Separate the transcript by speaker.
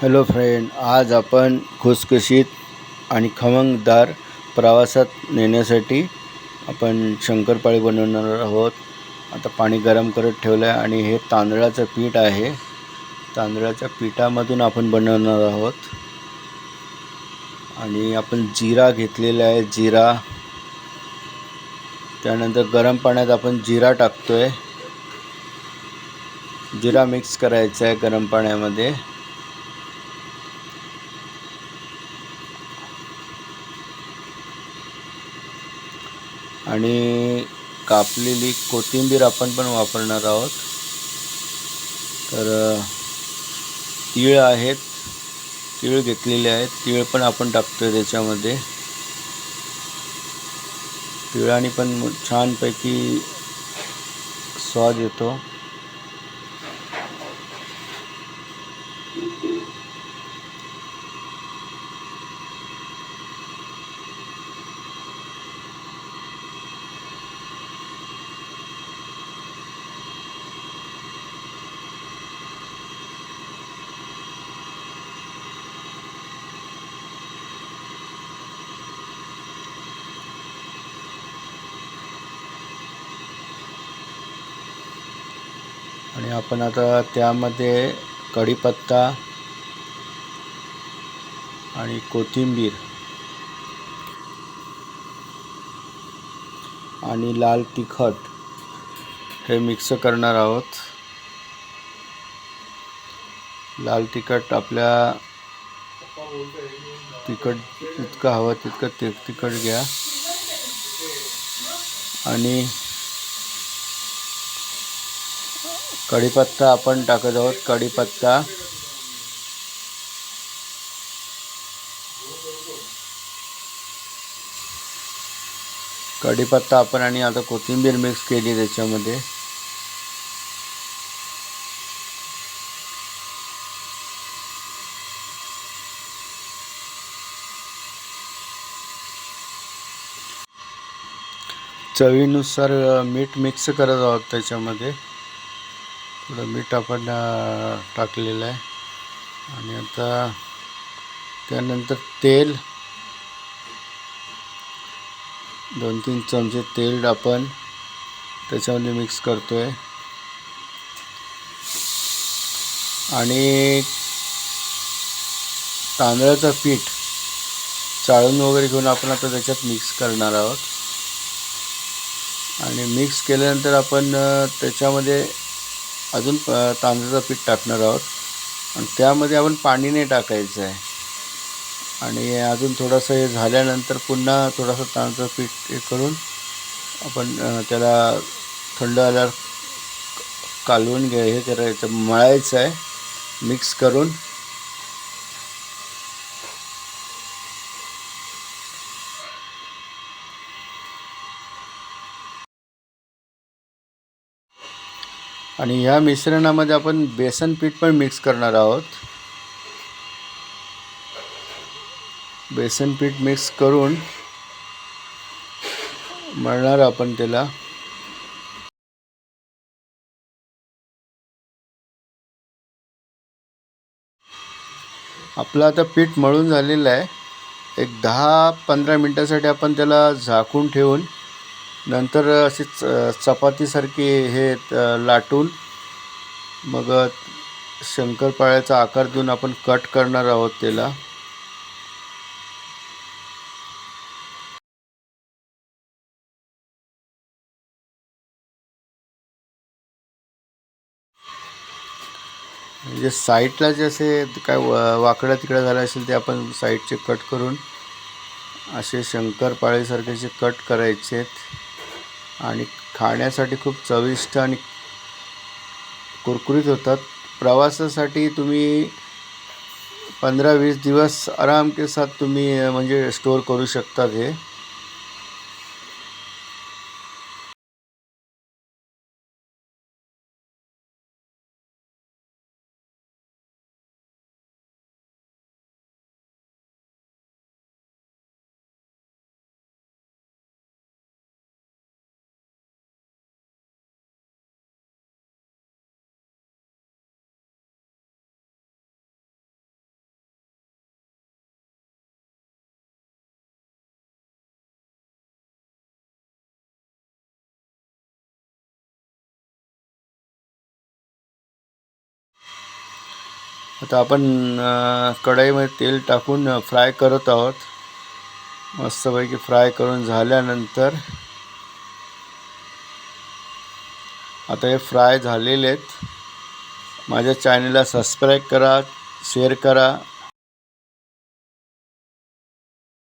Speaker 1: Hello friend आज आपण खुसखुशीत आणि खमंगदार प्रवासात नेण्यासाठी आपण शंकरपाळी बनवणार आहोत. आता पाणी गरम करत ठेवलं आहे आणि हे तांदळाचं पीठ आहे. तांदळाच्या पिठामधून आपण बनवणार आहोत. आणि आपण जिरा घेतलेला आहे जिरा. त्यानंतर गरम पाण्यात आपण जिरा टाकतो आहे जिरा मिक्स करायचा आहे गरम पाण्यामध्ये. आणि कापलेली कोथिंबीर आपण पण वापरणार आहोत. तर तीळ आहेत तीळ घेतलेले आहेत. तीळ पण आपण टाकतो आहे त्याच्यामध्ये. तिळाने पण छानपैकी स्वाद येतो. आणि आपण आता त्यामध्ये कढीपत्ता आणि कोथिंबीर आणि लाल तिखट हे मिक्स करणार आहोत. लाल तिखट आपल्या तिखट इतकं हवं तितकं ते तिखट घ्या. आणि कढीपत्ता आपण टाकत आहोत. कढीपत्ता. कढीपत्ता आपण आणि आता कोथिंबीर मिक्स केली त्याच्यामध्ये. चवीनुसार मीठ मिक्स करत आहोत त्याच्यामध्ये. थोडं मीठ आपण टाकलेलं आहे. आणि आता त्यानंतर तेल. दोन तीन चमचे तेल आपण त्याच्यामध्ये मिक्स करतो आहे आणि तांदळाचं पीठ चाळून वगैरे घेऊन आपण आता त्याच्यात मिक्स करणार आहोत. आणि मिक्स केल्यानंतर आपण त्याच्यामध्ये अजून प तांदळाचं पीठ टाकणार आहोत. आणि त्यामध्ये आपण पाणी नाही टाकायचं आहे. आणि अजून थोडंसं हे झाल्यानंतर पुन्हा थोडंसं तांदळाचं पीठ हे करून आपण त्याला थंड आल्यावर कालवून घ्या हे करायचं मळायचं आहे. मिक्स करून आणि ह्या मिश्रणामध्ये आपण बेसन पीठ पण मिक्स करणार आहोत. बेसन पीठ मिक्स करून मळणार आपण त्याला. आपलं आता पीठ मळून झालेलं आहे. एक दहा पंधरा मिनटासाठी आपण त्याला झाकून ठेवून नंतर अशी च चपातीसारखी हे लाटून मग शंकरपाळ्याचा आकार देऊन आपण कट करणार आहोत त्याला. म्हणजे साईडला जे असे काय व- वाकडं तिकडं झालं असेल ते आपण साईडचे कट करून असे शंकरपाळेसारखे जे कट करायचे आहेत आणि खाण्यासाठी खूप चविष्ट आणि कुरकुरीत होतात. प्रवासासाठी तुम्ही पंधरा वीस दिवस आराम के साथ तुम्ही म्हणजे स्टोअर करू शकतात हे. आता आपण कढईमध्ये तेल टाकून फ्राय करत आहोत. मस्तपैकी फ्राय करून झाल्यानंतर आता हे फ्राय झालेले आहेत. माझ्या चॅनलला सबस्क्राईब करा शेअर करा.